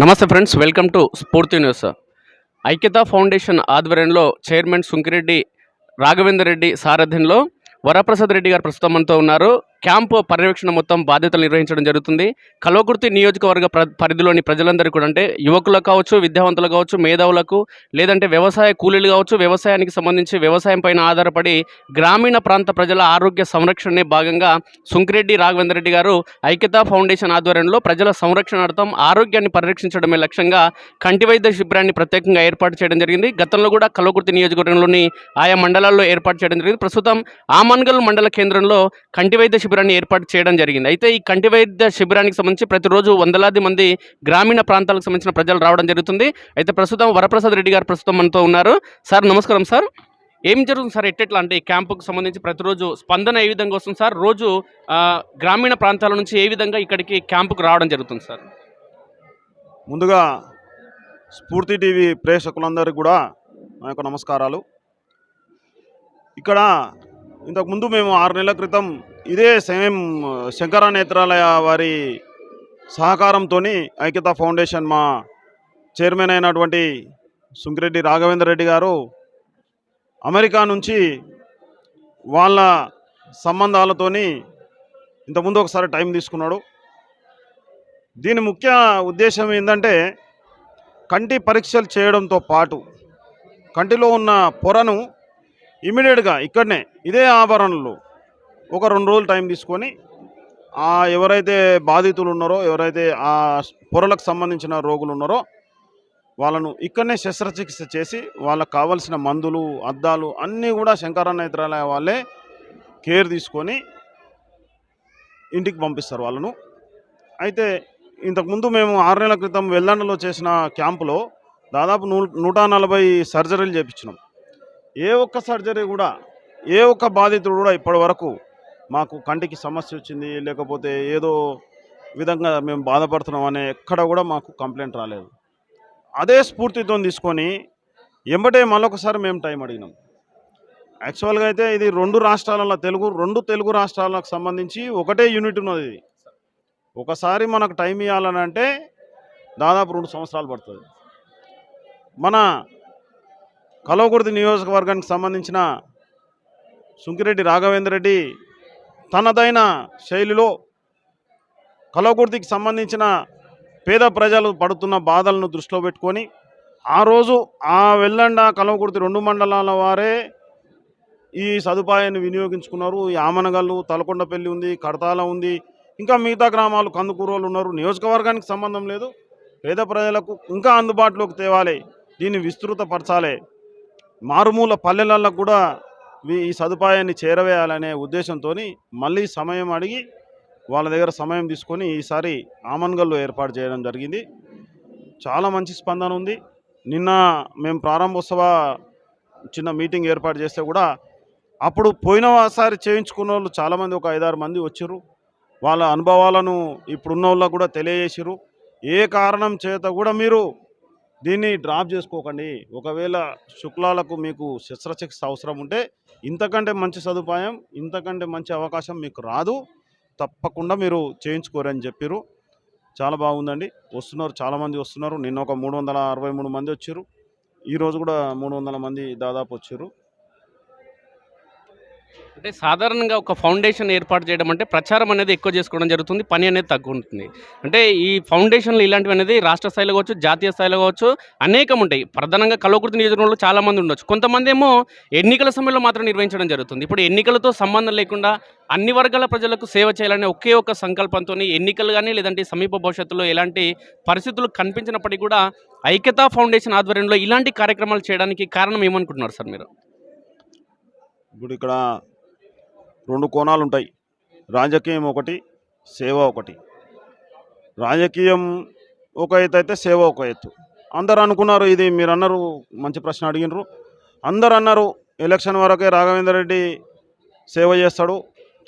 నమస్తే friends welcome to Spoorthi news. Aikyata foundation ఆధ్వర్యంలో chairman Sunkireddy Raghavender Reddy సారథ్యంలో వరప్రసాద్ రెడ్డి గారు ప్రస్తుతం మనతో ఉన్నారు. క్యాంపు పర్యవేక్షణ మొత్తం బాధ్యతలు నిర్వహించడం జరుగుతుంది. కల్వకుర్తి నియోజకవర్గ పరిధిలోని ప్రజలందరికీ కూడా అంటే యువకులకు కావచ్చు విద్యావంతులు కావచ్చు మేధావులకు లేదంటే వ్యవసాయ కూలీలు కావచ్చు వ్యవసాయానికి సంబంధించి వ్యవసాయం పైన ఆధారపడి గ్రామీణ ప్రాంత ప్రజల ఆరోగ్య సంరక్షణనే భాగంగా సుంకిరెడ్డి రాఘవేంద్ర రెడ్డి గారు ఐక్యతా ఫౌండేషన్ ఆధ్వర్యంలో ప్రజల సంరక్షణార్థం ఆరోగ్యాన్ని పరిరక్షించడమే లక్ష్యంగా కంటి వైద్య శిబిరాన్ని ప్రత్యేకంగా ఏర్పాటు చేయడం జరిగింది. గతంలో కూడా కల్వకుర్తి నియోజకవర్గంలోని ఆయా మండలాల్లో ఏర్పాటు చేయడం జరిగింది. ప్రస్తుతం ఆమన్గల్ మండల కేంద్రంలో కంటి వైద్య శిబిరాన్ని ఏర్పాటు చేయడం జరిగింది. అయితే ఈ కంటి వైద్య శిబిరానికి సంబంధించి ప్రతిరోజు వందలాది మంది గ్రామీణ ప్రాంతాలకు సంబంధించిన ప్రజలు రావడం జరుగుతుంది. అయితే ప్రస్తుతం వరప్రసాద్ రెడ్డి గారు ప్రస్తుతం మనతో ఉన్నారు. సార్ నమస్కారం సార్. ఏం జరుగుతుంది సార్ ఎట్టెట్లా? అంటే ఈ క్యాంపుకు సంబంధించి ప్రతిరోజు స్పందన ఏ విధంగా వస్తుంది సార్? రోజు గ్రామీణ ప్రాంతాల నుంచి ఏ విధంగా ఇక్కడికి క్యాంపుకు రావడం జరుగుతుంది సార్? ముందుగా స్ఫూర్తి టీవీ ప్రేక్షకులందరికీ కూడా నా యొక్క నమస్కారాలు. ఇక్కడ ఇంతకుముందు మేము ఆరు నెలల క్రితం ఇదే సేమ్ శంకర నేత్రాలయ వారి సహకారంతో ఐక్యత ఫౌండేషన్ మా చైర్మన్ అయినటువంటి సుంకిరెడ్డి రాఘవేంద్ర రెడ్డి గారు అమెరికా నుంచి వాళ్ళ సంబంధాలతోని ఇంతకుముందు ఒకసారి టైం తీసుకున్నాడు. దీని ముఖ్య ఉద్దేశం ఏంటంటే కంటి పరీక్షలు చేయడంతో పాటు కంటిలో ఉన్న పొరను ఇమీడియట్గా ఇక్కడనే ఇదే ఆభరణలో ఒక రెండు రోజులు టైం తీసుకొని ఎవరైతే బాధితులు ఉన్నారో ఎవరైతే ఆ పొరలకు సంబంధించిన రోగులు ఉన్నారో వాళ్ళను ఇక్కడనే శస్త్రచికిత్స చేసి వాళ్ళకు కావలసిన మందులు అద్దాలు అన్నీ కూడా శంకర వాళ్ళే కేర్ తీసుకొని ఇంటికి పంపిస్తారు వాళ్ళను. అయితే ఇంతకుముందు మేము ఆరు నెలల క్రితం వెల్లండలో చేసిన క్యాంపులో దాదాపు నూ నూట నలభై సర్జరీలు చేపించినాం. ఏ ఒక్క సర్జరీ కూడా ఏ ఒక్క బాధితుడు కూడా ఇప్పటి వరకు మాకు కంటికి సమస్య వచ్చింది లేకపోతే ఏదో విధంగా మేము బాధపడుతున్నాం అనే ఎక్కడ కూడా మాకు కంప్లైంట్ రాలేదు. అదే స్ఫూర్తితో తీసుకొని ఎంబటే మళ్ళొకసారి మేము టైం అడిగినాం. యాక్చువల్గా అయితే ఇది రెండు రాష్ట్రాలలో తెలుగు రెండు తెలుగు రాష్ట్రాలకు సంబంధించి ఒకటే యూనిట్ ఉన్నది ఇది. ఒకసారి మనకు టైం ఇవ్వాలని అంటే దాదాపు రెండు సంవత్సరాలు పడుతుంది. మన కలవకుర్తి నియోజకవర్గానికి సంబంధించిన సుంకిరెడ్డి రాఘవేంద్ర రెడ్డి తనదైన శైలిలో కలవకుర్తికి సంబంధించిన పేద ప్రజలు పడుతున్న బాధలను దృష్టిలో పెట్టుకొని ఆ రోజు ఆ వెల్లండ కలవకుర్తి రెండు మండలాల వారే ఈ సదుపాయాన్ని వినియోగించుకున్నారు. ఈ ఆమనగల్లు తలకొండపల్లి ఉంది కడతాల ఉంది ఇంకా మిగతా గ్రామాలు కందుకూరులు ఉన్నారు. నియోజకవర్గానికి సంబంధం లేదు. పేద ప్రజలకు ఇంకా అందుబాటులోకి తేవాలి. దీన్ని విస్తృతపరచాలి. మారుమూల పల్లెలలో కూడా ఈ సదుపాయాన్ని చేరవేయాలనే ఉద్దేశంతో మళ్ళీ సమయం అడిగి వాళ్ళ దగ్గర సమయం తీసుకొని ఈసారి ఆమన్గల్లో ఏర్పాటు చేయడం జరిగింది. చాలా మంచి స్పందన ఉంది. నిన్న మేము ప్రారంభోత్సవ చిన్న మీటింగ్ ఏర్పాటు చేస్తే కూడా అప్పుడు పోయినసారి చేయించుకున్న వాళ్ళు చాలామంది ఒక ఐదారు మంది వచ్చారు వాళ్ళ అనుభవాలను ఇప్పుడున్న వాళ్ళకు కూడా తెలియజేసిరు ఏ కారణం చేత కూడా మీరు దీన్ని డ్రాప్ చేసుకోకండి. ఒకవేళ శుక్లాలకు మీకు శస్త్రచికిత్స అవసరం ఉంటే ఇంతకంటే మంచి సదుపాయం ఇంతకంటే మంచి అవకాశం మీకు రాదు. తప్పకుండా మీరు చేయించుకోరని చెప్పారు చాలా బాగుందండి. వస్తున్నారు చాలామంది వస్తున్నారు. నిన్న ఒక మూడు వందల అరవై మూడు మంది వచ్చారు. ఈరోజు కూడా మూడు వందల మంది దాదాపు వచ్చారు. అంటే సాధారణంగా ఒక ఫౌండేషన్ ఏర్పాటు చేయడం అంటే ప్రచారం అనేది ఎక్కువ చేసుకోవడం జరుగుతుంది పని అనేది తగ్గుంటుంది ఉంటుంది అంటే ఈ ఫౌండేషన్లు ఇలాంటివి అనేది రాష్ట్ర స్థాయిలో కావచ్చు జాతీయ స్థాయిలో కావచ్చు అనేకం ఉంటాయి. ప్రధానంగా కలవకృతి నియోజకవర్గంలో చాలామంది ఉండొచ్చు. కొంతమంది ఏమో ఎన్నికల సమయంలో మాత్రం నిర్వహించడం జరుగుతుంది. ఇప్పుడు ఎన్నికలతో సంబంధం లేకుండా అన్ని వర్గాల ప్రజలకు సేవ చేయాలనే ఒకే ఒక సంకల్పంతో ఎన్నికలు కానీ లేదంటే సమీప భవిష్యత్తులో ఎలాంటి పరిస్థితులు కనిపించినప్పటికీ కూడా ఐక్యతా ఫౌండేషన్ ఆధ్వర్యంలో ఇలాంటి కార్యక్రమాలు చేయడానికి కారణం ఏమనుకుంటున్నారు సార్ మీరు? ఇప్పుడు ఇక్కడ రెండు కోణాలు ఉంటాయి రాజకీయం ఒకటి సేవ ఒకటి. రాజకీయం ఒక ఎత్తు అయితే సేవ ఒక ఎత్తు. అందరు అనుకున్నారు ఇది మీరు అన్నారు మంచి ప్రశ్న అడిగినరు. అందరు అన్నారు ఎలక్షన్ వరకే రాఘవేంద్ర రెడ్డి సేవ చేస్తాడు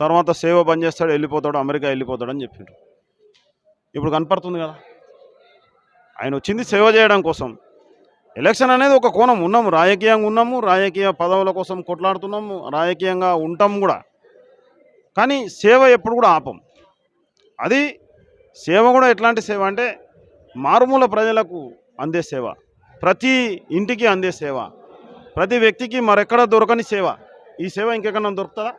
తర్వాత సేవ బంద్ చేస్తాడు వెళ్ళిపోతాడు అమెరికా వెళ్ళిపోతాడు అని చెప్పిండ్రు ఇప్పుడు కనపడుతుంది కదా. ఆయన వచ్చింది సేవ చేయడం కోసం. ఎలక్షన్ అనేది ఒక కోణం. ఉన్నాము రాజకీయంగా ఉన్నాము రాజకీయ పదవుల కోసం కొట్లాడుతున్నాము రాజకీయంగా ఉంటాం కూడా. కానీ సేవ ఎప్పుడు కూడా ఆపం. అది సేవ కూడా ఎట్లాంటి సేవ అంటే మారుమూల ప్రజలకు అందే సేవ. ప్రతి ఇంటికి అందే సేవ. ప్రతి వ్యక్తికి మరెక్కడ దొరకని సేవ. ఈ సేవ ఇంకెక్కడ దొరుకుతుందా?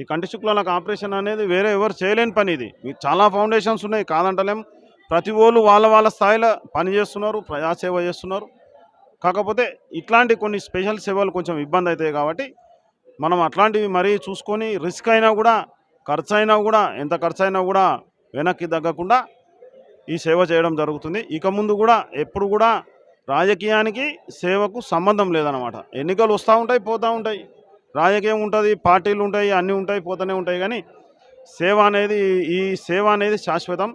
ఈ కంటి శుక్లాలకు ఆపరేషన్ అనేది వేరే ఎవరు చేయలేని పని ఇది. మీకు చాలా ఫౌండేషన్స్ ఉన్నాయి కాదంటలేం. ప్రతి ఓళ్ళు వాళ్ళ వాళ్ళ స్థాయిలో పని చేస్తున్నారు ప్రజాసేవ చేస్తున్నారు. కాకపోతే ఇట్లాంటి కొన్ని స్పెషల్ సేవలు కొంచెం ఇబ్బంది అవుతాయి కాబట్టి మనం అట్లాంటివి మరీ చూసుకొని రిస్క్ అయినా కూడా ఖర్చు అయినా కూడా ఎంత ఖర్చు అయినా కూడా వెనక్కి తగ్గకుండా ఈ సేవ చేయడం జరుగుతుంది. ఇక ముందు కూడా ఎప్పుడు కూడా రాజకీయానికి సేవకు సంబంధం లేదనమాట ఎన్నికలు వస్తూ ఉంటాయి పోతూ ఉంటాయి. రాజకీయం ఉంటుంది పార్టీలు ఉంటాయి అన్నీ ఉంటాయి పోతూనే ఉంటాయి. కానీ సేవ అనేది ఈ సేవ అనేది శాశ్వతం.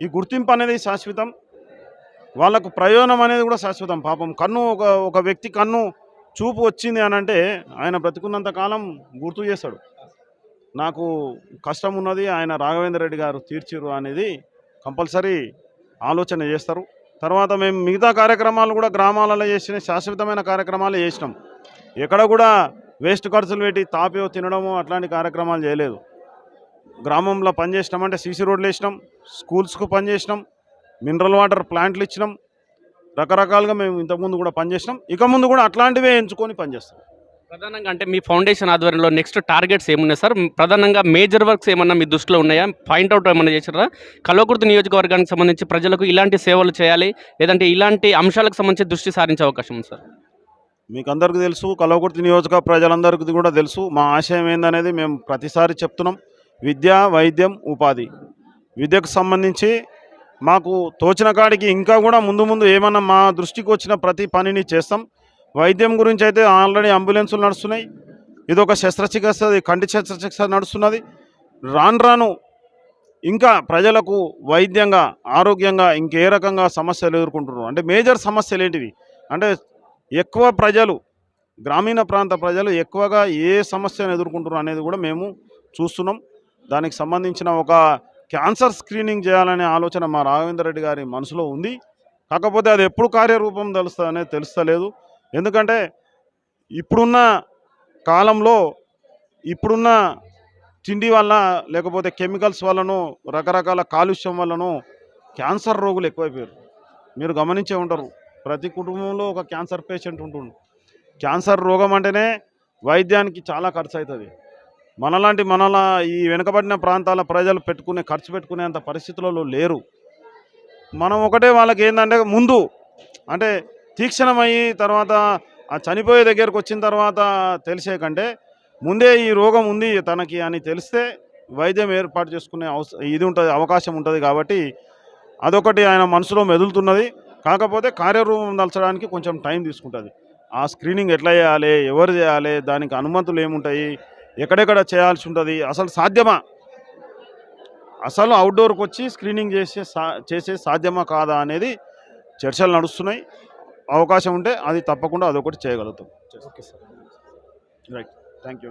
ఈ గుర్తింపు అనేది శాశ్వతం. వాళ్ళకు ప్రయోజనం అనేది కూడా శాశ్వతం. పాపం కన్ను ఒక ఒక వ్యక్తి కన్ను చూపు వచ్చింది అని అంటే ఆయన బ్రతికున్నంత కాలం గుర్తు చేస్తాడు. నాకు కష్టం ఉన్నది ఆయన రాఘవేంద్ర రెడ్డి గారు తీర్చిరు అనేది కంపల్సరీ ఆలోచన చేస్తారు. తర్వాత మేము మిగతా కార్యక్రమాలు కూడా గ్రామాలలో చేసిన శాశ్వతమైన కార్యక్రమాలు చేసినాం. ఎక్కడ కూడా వేస్ట్ ఖర్చులు పెట్టి తాపేవో తినడము అట్లాంటి కార్యక్రమాలు చేయలేదు. గ్రామంలో పనిచేసినాం అంటే సీసీ రోడ్లు వేసినాం స్కూల్స్కు పనిచేసినాం మినరల్ వాటర్ ప్లాంట్లు ఇచ్చినాం. రకరకాలుగా మేము ఇంతకుముందు కూడా పనిచేసినాం. ఇక ముందు కూడా అట్లాంటివే ఎంచుకొని పనిచేస్తాం. ప్రధానంగా అంటే మీ ఫౌండేషన్ ఆధ్వర్యంలో నెక్స్ట్ టార్గెట్స్ ఏమున్నాయి సార్? ప్రధానంగా మేజర్ వర్క్స్ ఏమన్నా మీ దృష్టిలో ఉన్నాయా? పాయింట్ అవుట్ ఏమన్నా చేసారా కల్వకుర్తి నియోజకవర్గానికి సంబంధించి ప్రజలకు ఇలాంటి సేవలు చేయాలి లేదంటే ఇలాంటి అంశాలకు సంబంధించి దృష్టి సారించే అవకాశం ఉంది సార్? మీకు అందరికీ తెలుసు కలవకుర్తి నియోజక ప్రజలందరికీ కూడా తెలుసు. మా ఆశయం ఏందనేది మేము ప్రతిసారి చెప్తున్నాం. విద్య వైద్యం ఉపాధి. విద్యకు సంబంధించి మాకు తోచిన కాడికి ఇంకా కూడా ముందు ముందు ఏమన్నా మా దృష్టికి వచ్చిన ప్రతి పనిని చేస్తాం. వైద్యం గురించి అయితే ఆల్రెడీ అంబులెన్సులు నడుస్తున్నాయి. ఇది ఒక శస్త్రచికిత్స కంటి శస్త్రచికిత్స నడుస్తున్నది. రాను రాను ఇంకా ప్రజలకు వైద్యంగా ఆరోగ్యంగా ఇంకే రకంగా సమస్యలు ఎదుర్కొంటున్నారు. అంటే మేజర్ సమస్యలు ఏంటివి? అంటే ఎక్కువ ప్రజలు గ్రామీణ ప్రాంత ప్రజలు ఎక్కువగా ఏ సమస్యను ఎదుర్కొంటున్నారు అనేది కూడా మేము చూస్తున్నాం. దానికి సంబంధించిన ఒక క్యాన్సర్ స్క్రీనింగ్ చేయాలనే ఆలోచన మా రాఘవేంద్ర రెడ్డి గారి మనసులో ఉంది. కాకపోతే అది ఎప్పుడు కార్యరూపం తెలుస్తుందనే తెలుస్తలేదు. ఎందుకంటే ఇప్పుడున్న కాలంలో ఇప్పుడున్న తిండి వల్ల లేకపోతే కెమికల్స్ వల్లనో రకరకాల కాలుష్యం వల్లనో క్యాన్సర్ రోగులు ఎక్కువైపోయారు. మీరు గమనించే ఉంటారు ప్రతి కుటుంబంలో ఒక క్యాన్సర్ పేషెంట్ ఉంటుండు. క్యాన్సర్ రోగం అంటేనే వైద్యానికి చాలా ఖర్చు అవుతుంది మనలాంటి మనలా ఈ వెనుకబడిన ప్రాంతాల ప్రజలు పెట్టుకునే ఖర్చు పెట్టుకునేంత పరిస్థితులలో లేరు. మనం ఒకటే వాళ్ళకి ఏంటంటే ముందు అంటే తీక్షణమయ్యి తర్వాత ఆ చనిపోయే దగ్గరకు వచ్చిన తర్వాత తెలిసే కంటే ముందే ఈ రోగం ఉంది తనకి అని తెలిస్తే వైద్యం ఏర్పాటు చేసుకునే ఇది ఉంటుంది అవకాశం ఉంటుంది కాబట్టి అదొకటి ఆయన మనసులో మెదులుతున్నది. కాకపోతే కార్యరూపం దలచడానికి కొంచెం టైం తీసుకుంటుంది. ఆ స్క్రీనింగ్ ఎట్లా చేయాలి ఎవరు చేయాలి దానికి అనుమతులు ఏముంటాయి ఎక్కడెక్కడ చేయాల్సి ఉంటుంది? అసలు సాధ్యమా? అసలు అవుట్డోర్కి వచ్చి స్క్రీనింగ్ చేసే సా చేసే సాధ్యమా కాదా అనేది చర్చలు నడుస్తున్నాయి. అవకాశం ఉంటే అది తప్పకుండా అదొకటి చేయగలుగుతాం. Okay sir. Right thank you